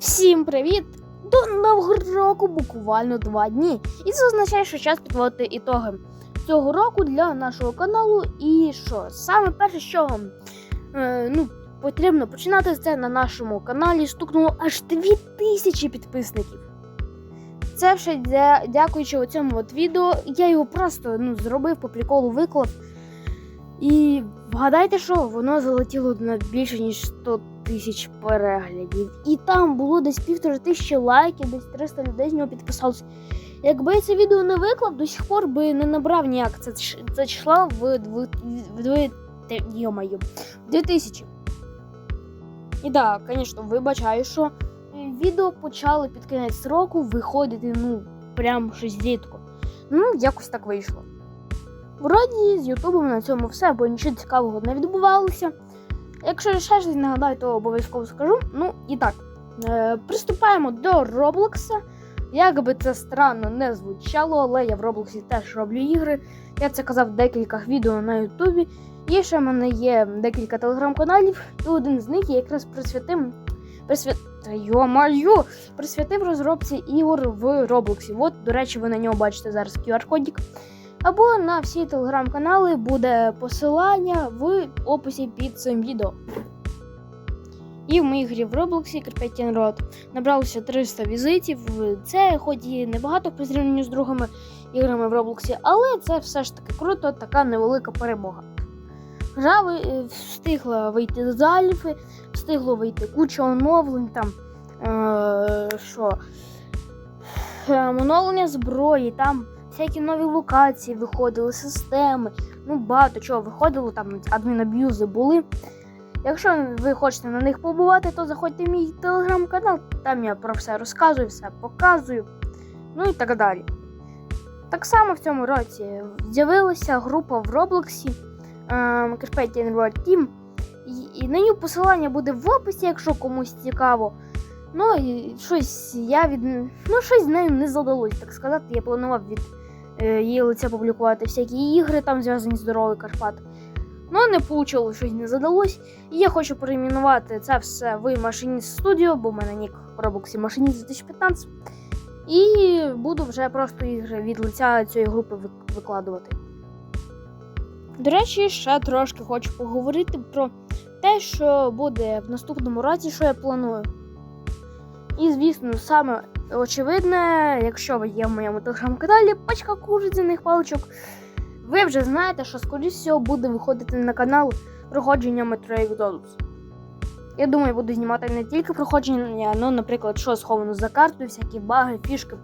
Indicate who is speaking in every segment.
Speaker 1: Всім привіт! До нового року буквально два дні. І це означає, що час підводити ітоги цього року для нашого каналу. І що? Саме перше, що е, ну, потрібно починати це на нашому каналі. Стукнуло аж 2000 підписників. Це ще дя- дякуючи цьому от відео. Я його просто ну, зробив по приколу виклав. І вгадайте, що воно залетіло на більше ніж 100 тисяч переглядів. І там було десь півтори тисячі лайків, десь 300 людей з нього підписалось. Якби я це відео не виклав, до сих пор би не набрав ніяк це, це числа в, в, в, в, йо-моє, в 2000. І так, да, звісно, вибачаю, що відео почали під кінець року виходити, ну, прям щось рідко. Ну, якось так вийшло. Вроді з Ютубом на цьому все, бо нічого цікавого не відбувалося. Якщо ще щось нагадаю, то обов'язково скажу. Ну і так, е, приступаємо до Роблокса. Як би це странно не звучало, але я в Роблоксі теж роблю ігри. Я це казав в декількох відео на Ютубі. І ще в мене є декілька телеграм-каналів, і один з них я якраз присвятив. Присвят... Присвятив розробці ігор в Роблоксі. От, до речі, ви на нього бачите зараз QR-кодик. Або на всі телеграм-канали буде посилання в описі під цим відео. І в моїй грі в Роблоксі Carpathian Road набралося 300 візитів. Це хоч і небагато по зрівнянню з другими іграми в Роблоксі, але це все ж таки круто, така невелика перемога. Гра е, встигла вийти з Альфи, встигло вийти куча оновлень там. Е, що? Е, оновлення зброї, там всякі нові локації виходили, системи. Ну, багато чого виходило, там адмінаб'юзи були. Якщо ви хочете на них побувати, то заходьте в мій телеграм-канал, там я про все розказую, все показую, ну і так далі. Так само в цьому році з'явилася група в Роблоксі Carpathian Road Team. І, на нього посилання буде в описі, якщо комусь цікаво. Ну і щось я від ну, щось з нею не задалось, так сказати. Я планував від її лиця публікувати всякі ігри, там зв'язані з дорогою Карпат. Ну, не вийшло, щось не задалось. І я хочу перейменувати це все в Машиніст Studio, бо в мене нік в Роблоксі Машиніст 2015. І буду вже просто ігри від лиця цієї групи викладувати. До речі, ще трошки хочу поговорити про те, що буде в наступному році, що я планую. І, звісно, саме очевидне, якщо ви є в моєму телеграм-каналі, пачка курицяних паличок, ви вже знаєте, що скоріш всього буде виходити на канал проходження Metro Exodus. Я думаю, буду знімати не тільки проходження, ну, наприклад, що сховано за картою, всякі баги, фішки,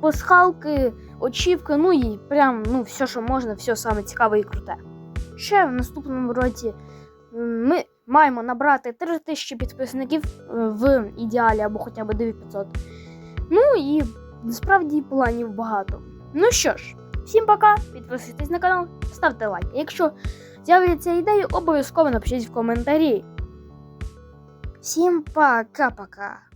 Speaker 1: пасхалки, очівки, ну і прям ну, все, що можна, все саме цікаве і круте. Ще в наступному році ми маємо набрати 3000 підписників е, в ідеалі або хоча б 9500. Ну і насправді планів багато. Ну що ж, всім пока, підписуйтесь на канал, ставте лайк. Якщо з'являться ідеї, обов'язково напишіть в коментарі. Всім пока-пока.